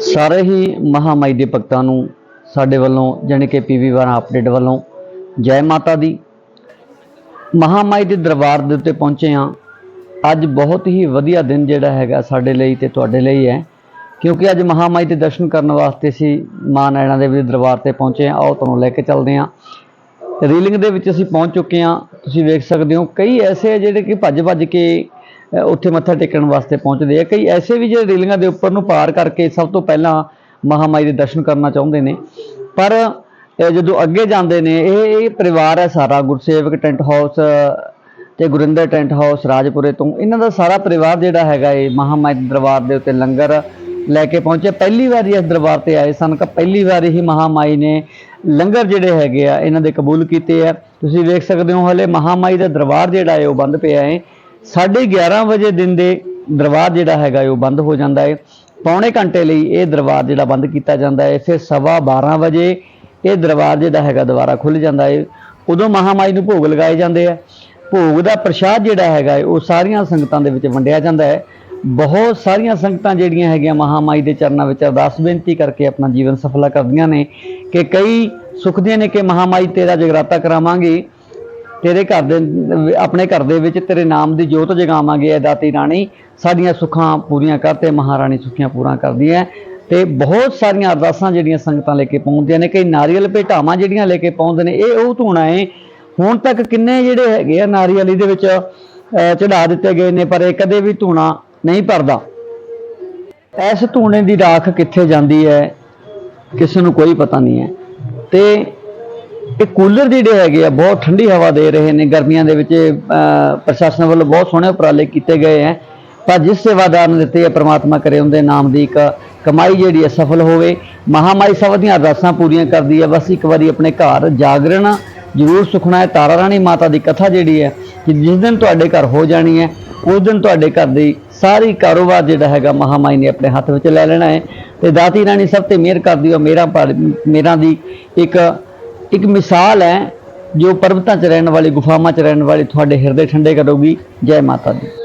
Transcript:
ਸਾਰੇ ਹੀ ਮਹਾਮਾਈ ਦੇ ਭਗਤਾਂ ਨੂੰ ਸਾਡੇ ਵੱਲੋਂ, ਜਾਣੀ ਕਿ ਪੀਵੀ ਵਾਰ ਅਪਡੇਟ ਵੱਲੋਂ ਜੈ ਮਾਤਾ ਦੀ ਮਹਾਮਾਈ ਦੇ ਦਰਬਾਰ ਦੇ ਉੱਤੇ ਪਹੁੰਚੇ ਹਾਂ। ਅੱਜ ਬਹੁਤ ਹੀ ਵਧੀਆ ਦਿਨ ਜਿਹੜਾ ਹੈਗਾ ਸਾਡੇ ਲਈ ਤੇ ਤੁਹਾਡੇ ਲਈ ਹੈ। ਕਿਉਂਕਿ ਅੱਜ ਮਹਾਮਾਈ ਦੇ ਦਰਸ਼ਨ ਕਰਨ ਵਾਸਤੇ ਅਸੀਂ ਮਾਂ ਨੈਣਾ ਦੇਵੀ ਦੇ ਦਰਬਾਰ ਤੇ ਪਹੁੰਚੇ ਹਾਂ। ਆਓ ਤੁਹਾਨੂੰ ਲੈ ਕੇ ਚੱਲਦੇ ਹਾਂ। ਰੀਲਿੰਗ ਦੇ ਵਿੱਚ ਅਸੀਂ ਪਹੁੰਚ ਚੁੱਕੇ ਹਾਂ। ਤੁਸੀਂ ਵੇਖ ਸਕਦੇ ਹੋ ਕਈ ਐਸੇ ਆ ਜਿਹੜੇ ਕਿ ਭੱਜ ਭੱਜ ਕੇ ਉੱਥੇ ਮੱਥਾ ਟੇਕਣ ਵਾਸਤੇ ਪਹੁੰਚਦੇ ਆ। ਕਈ ਐਸੇ ਵੀ ਜਿਹੜੇ ਰੀਲਿੰਗਾਂ ਦੇ ਉੱਪਰ ਨੂੰ ਪਾਰ ਕਰਕੇ ਸਭ ਤੋਂ ਪਹਿਲਾਂ ਮਹਾਮਾਈ ਦੇ ਦਰਸ਼ਨ ਕਰਨਾ ਚਾਹੁੰਦੇ ਨੇ। ਪਰ ਜਦੋਂ ਅੱਗੇ ਜਾਂਦੇ ਨੇ, ਇਹ ਇਹ ਪਰਿਵਾਰ ਹੈ ਸਾਰਾ, ਗੁਰਸੇਵਕ ਟੈਂਟ ਹਾਊਸ ਤੇ ਗੁਰਿੰਦਰ ਟੈਂਟ ਹਾਊਸ ਰਾਜਪੁਰੇ ਤੋਂ। ਇਹਨਾਂ ਦਾ ਸਾਰਾ ਪਰਿਵਾਰ ਜਿਹੜਾ ਹੈਗਾ ਇਹ ਮਹਾਮਾਈ ਦਰਬਾਰ ਦੇ ਉੱਤੇ ਲੰਗਰ ਲੈ ਕੇ ਪਹੁੰਚੇ ਪਹਿਲੀ ਵਾਰੀ ਇਸ ਦਰਬਾਰ ਤੇ ਆਏ ਸਨ ਕਿ ਪਹਿਲੀ ਵਾਰੀ ਹੀ ਮਹਾਮਾਈ ਨੇ ਲੰਗਰ ਜਿਹੜੇ ਹੈਗੇ ਆ, ਇਹਨਾਂ ਦੇ ਕਬੂਲ ਕੀਤੇ ਆ। ਤੁਸੀਂ ਵੇਖ ਸਕਦੇ ਹੋ ਹਲੇ ਮਹਾਮਾਈ ਦਾ ਦਰਬਾਰ ਜਿਹੜਾ ਹੈ ਉਹ ਬੰਦ ਪਿਆ ਹੈ। 11:30 ਵਜੇ ਦਿਨ ਦੇ ਦਰਬਾਰ ਜਿਹੜਾ ਹੈਗਾ ਹੈ ਉਹ ਬੰਦ ਹੋ ਜਾਂਦਾ ਹੈ। ਪੌਣੇ ਘੰਟੇ ਲਈ ਇਹ ਦਰਬਾਰ ਜਿਹੜਾ ਬੰਦ ਕੀਤਾ ਜਾਂਦਾ ਹੈ। ਫਿਰ ਸਵਾ 12 ਵਜੇ ਇਹ ਦਰਬਾਰ ਜਿਹੜਾ ਹੈਗਾ ਦੁਬਾਰਾ ਖੁੱਲ ਜਾਂਦਾ ਹੈ। ਉਦੋਂ ਮਹਾਮਾਈ ਨੂੰ ਭੋਗ ਲਗਾਏ ਜਾਂਦੇ ਆ। ਭੋਗ ਦਾ ਪ੍ਰਸ਼ਾਦ ਜਿਹੜਾ ਹੈਗਾ ਹੈ, ਉਹ ਸਾਰੀਆਂ ਸੰਗਤਾਂ ਦੇ ਵਿੱਚ ਵੰਡਿਆ ਜਾਂਦਾ ਹੈ। ਬਹੁਤ ਸਾਰੀਆਂ ਸੰਗਤਾਂ ਜਿਹੜੀਆਂ ਹੈਗੀਆਂ ਮਹਾਮਾਈ ਦੇ ਚਰਨਾਂ ਵਿੱਚ ਅਰਦਾਸ ਬੇਨਤੀ ਕਰਕੇ ਆਪਣਾ ਜੀਵਨ ਸਫਲਾ ਕਰਦੀਆਂ ਨੇ ਕਿ ਕਈ ਸੁਖਦੀਆਂ ਨੇ ਕਿ ਮਹਾਮਾਈ ਤੇਰਾ ਜਗਰਾਤਾ ਕਰਾਵਾਂਗੇ। ਤੇਰੇ ਘਰ ਦੇ, ਆਪਣੇ ਘਰ ਦੇ ਵਿੱਚ ਤੇਰੇ ਨਾਮ ਦੀ ਜੋਤ ਜਗਾਵਾਂਗੇ ਐ ਦਾਤੀ ਰਾਣੀ। ਸਾਡੀਆਂ ਸੁੱਖਾਂ ਪੂਰੀਆਂ ਕਰ ਤੇ ਮਹਾਰਾਣੀ ਸੁੱਖੀਆਂ ਪੂਰਾ ਕਰਦੀ ਹੈ। ਤੇ ਬਹੁਤ ਸਾਰੀਆਂ ਅਰਦਾਸਾਂ ਜਿਹੜੀਆਂ ਸੰਗਤਾਂ ਲੈ ਕੇ ਪਹੁੰਚਦੀਆਂ ਨੇ, ਕਈ ਨਾਰੀਅਲ ਭੇਟਾਵਾਂ ਜਿਹੜੀਆਂ ਲੈ ਕੇ ਪਹੁੰਚਦੇ ਨੇ, ਇਹ ਉਹ ਧੂਣਾ ਏ ਹੁਣ ਤੱਕ ਕਿੰਨੇ ਜਿਹੜੇ ਹੈਗੇ ਆ ਨਾਰੀਅਲ ਇਹਦੇ ਵਿੱਚ ਚੜਾ ਦਿੱਤੇ ਗਏ ਨੇ, ਪਰ ਇਹ ਕਦੇ ਵੀ ਧੂਣਾ ਨਹੀਂ ਭਰਦਾ। ਇਸ ਧੂਣੇ ਦੀ ਰਾਖ ਕਿੱਥੇ ਜਾਂਦੀ ਹੈ, ਕਿਸੇ ਨੂੰ ਕੋਈ ਪਤਾ ਨਹੀਂ ਹੈ। ਤੇ ਇਹ ਕੂਲਰ ਜਿਹੜੇ ਹੈਗੇ ਆ, ਬਹੁਤ ਠੰਡੀ ਹਵਾ ਦੇ ਰਹੇ ਨੇ, ਗਰਮੀਆਂ ਦੇ ਵਿੱਚ ਪ੍ਰਸ਼ਾਸਨ ਵੱਲੋਂ ਬਹੁਤ ਸੋਹਣੇ ਉਪਰਾਲੇ ਕੀਤੇ ਗਏ ਹੈ। ਪਰ ਜਿਸ ਸੇਵਾਦਾਰ ਨੂੰ ਦਿੱਤੇ ਆ ਪ੍ਰਮਾਤਮਾ ਕਰੇ, ਉਹਦੇ ਨਾਮ ਦੀ ਇੱਕ ਕਮਾਈ ਜਿਹੜੀ ਹੈ, ਸਫਲ ਹੋਵੇ। ਮਹਾਮਾਈ ਸਭ ਦੀਆਂ ਅਰਦਾਸਾਂ ਪੂਰੀਆਂ ਕਰਦੀ ਹੈ। ਬਸ ਇੱਕ ਵਾਰੀ ਆਪਣੇ ਘਰ ਜਾਗਰਣ, ਜ਼ਰੂਰ ਸੁਖਣਾ ਹੈ। ਤਾਰਾ ਰਾਣੀ ਮਾਤਾ ਦੀ ਕਥਾ ਜਿਹੜੀ ਹੈ, ਕਿ ਜਿਸ ਦਿਨ ਤੁਹਾਡੇ ਘਰ ਹੋ ਜਾਣੀ ਹੈ, ਉਸ ਦਿਨ ਤੁਹਾਡੇ ਘਰ ਦੀ ਸਾਰੀ ਕਾਰੋਬਾਰ ਜਿਹੜਾ ਹੈਗਾ, ਮਹਾਮਾਈ ਨੇ ਆਪਣੇ ਹੱਥ ਵਿੱਚ ਲੈ ਲੈਣਾ ਹੈ। ਤੇ ਦਾਤੀ ਰਾਣੀ ਸਭ ਤੇ ਮਿਹਰ ਕਰਦੀ ਹੈ ਮੇਰਾ ਮੇਰਾ ਦੀ ਇੱਕ ਇੱਕ ਮਿਸਾਲ ਹੈ ਜੋ ਪਰਬਤਾਂ 'ਚ ਰਹਿਣ ਵਾਲੀ, ਗੁਫਾਵਾਂ 'ਚ ਰਹਿਣ ਵਾਲੀ ਤੁਹਾਡੇ ਹਿਰਦੇ ਠੰਡੇ ਕਰੂਗੀ। ਜੈ ਮਾਤਾ ਦੀ।